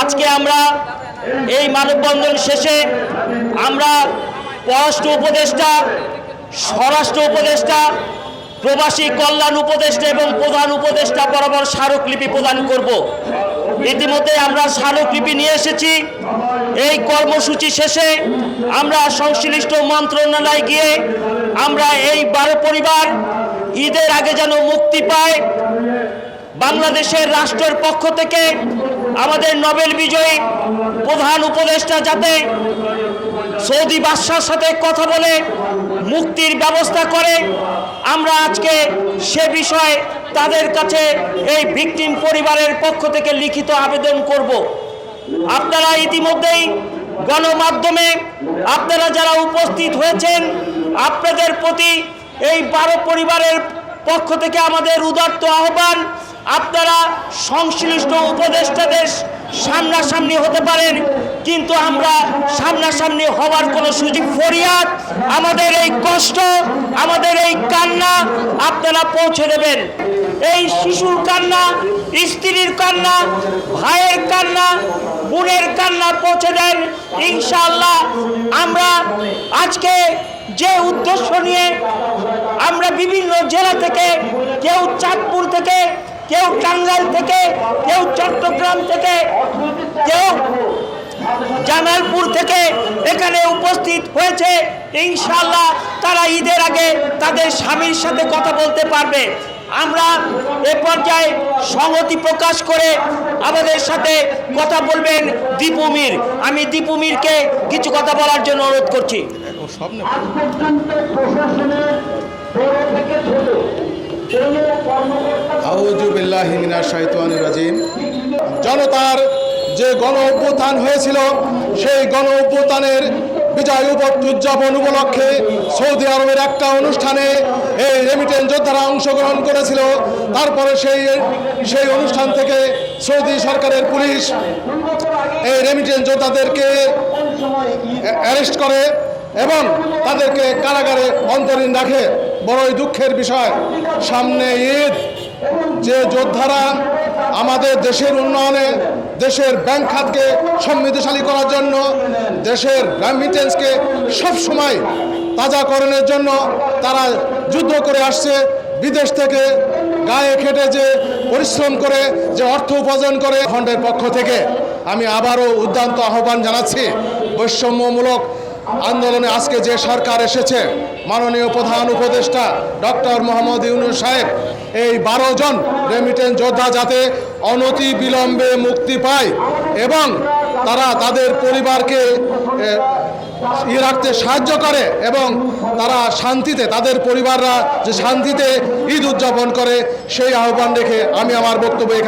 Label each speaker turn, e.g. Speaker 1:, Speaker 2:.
Speaker 1: আজকে আমরা এই মানববন্ধন শেষে আমরা পররাষ্ট্র উপদেষ্টা, স্বরাষ্ট্র উপদেষ্টা, প্রবাসী কল্যাণ উপদেষ্টা এবং প্রধান উপদেষ্টা বরাবর স্মারকলিপি প্রদান করব। ইতিমধ্যে আমরা স্মারকলিপি নিয়ে এসেছি। এই কর্মসূচি শেষে আমরা সংশ্লিষ্ট মন্ত্রণালয়ে গিয়ে আমরা এই বারো পরিবার ঈদের আগে যেন মুক্তি পায়। বাংলাদেশের রাষ্ট্রের পক্ষ থেকে আমাদের নোবেল বিজয়ী প্রধান উপদেষ্টা যাতে সৌদি বাদশার সাথে কথা বলে, মুক্তির ব্যবস্থা করে, আমরা আজকে সে বিষয়ে তাদের কাছে এই ভিকটিম পরিবারের পক্ষ থেকে লিখিত আবেদন করব। আপনারা ইতিমধ্যেই গণমাধ্যমে, আপনারা যারা উপস্থিত হয়েছেন, আপনাদের প্রতি এই বারো পরিবারের পক্ষ থেকে আমাদের উদার্ত আহ্বান। আপনারা সংশ্লিষ্ট উপদেষ্টাদের সামনাসামনি হতে পারেন, কিন্তু আমরা সামনাসামনি হওয়ার কোনো সুযোগ, ফরিয়াদ, আমাদের এই কষ্ট, আমাদের এই কান্না আপনারা পৌঁছে দেবেন। এই শিশুর কান্না, স্ত্রীর কান্না, ভাইয়ের কান্না, বোনের কান্না পৌঁছে দেন, ইনশাআল্লাহ আমরা আজকে যে উদ্দেশ্য নিয়ে আমরা বিভিন্ন জেলা থেকে, কেউ চাঁদপুর থেকে কেউ টাঙ্গাইল থেকে, কেউ চট্টগ্রাম থেকে, কেউ জামালপুর থেকে এখানে উপস্থিত হয়েছে। ইনশাল্লাহ তারা ঈদের আগে তাদের স্বামীর সাথে কথা বলতে পারবে। আমরা এ পর্যায়ে সংহতি প্রকাশ করে আমাদের সাথে কথা বলবেন দীপুমির আমি দীপুমিরকে কিছু কথা বলার জন্য অনুরোধ করছি।
Speaker 2: আজ পর্যন্ত প্রশাসনের থেকে
Speaker 3: জনতার যে গণ অভ্যুত্থান হয়েছিল, সেই গণ অভ্যুত্থানের বিজয় উদযাপন উপলক্ষে সৌদি আরবের একটা অনুষ্ঠানে এই রেমিটেন্স যোদ্ধারা অংশগ্রহণ করেছিল। তারপরে সেই সেই অনুষ্ঠান থেকে সৌদি সরকারের পুলিশ এই রেমিটেন্স যোদ্ধাদেরকে অ্যারেস্ট করে এবং তাদেরকে কারাগারে অন্তরীণ রাখে। বড়ই দুঃখের বিষয়, সামনে ঈদ। যে যোদ্ধারা আমাদের দেশের উন্নয়নে, দেশের ব্যাংক খাতকে সমৃদ্ধশালী করার জন্য, দেশের রেমিটেন্সকে সবসময় তাজাকরণের জন্য তারা যুদ্ধ করে আসছে, বিদেশ থেকে গায়ে খেটে যে পরিশ্রম করে, যে অর্থ উপার্জন করে খণ্ডের পক্ষ থেকে। আমি আবারও উদ্যান্ত আহ্বান জানাচ্ছি, বৈষম্যমূলক আন্দোলনে আজকে যে সরকার এসেছে মাননীয় প্রধান উপদেষ্টা ডক্টর মোহাম্মদ ইউনুস সাহেব এই বারো জন রেমিটেন্স যোদ্ধা যাতে অনতি বিলম্বে মুক্তি পায় এবং তারা তাদের পরিবারকে এ, ই রাখতে সাহায্য করে এবং তারা শান্তিতে তাদের পরিবাররা যে শান্তিতে ঈদ উদযাপন করে সেই আহ্বান রেখে আমি আমার বক্তব্য এখানে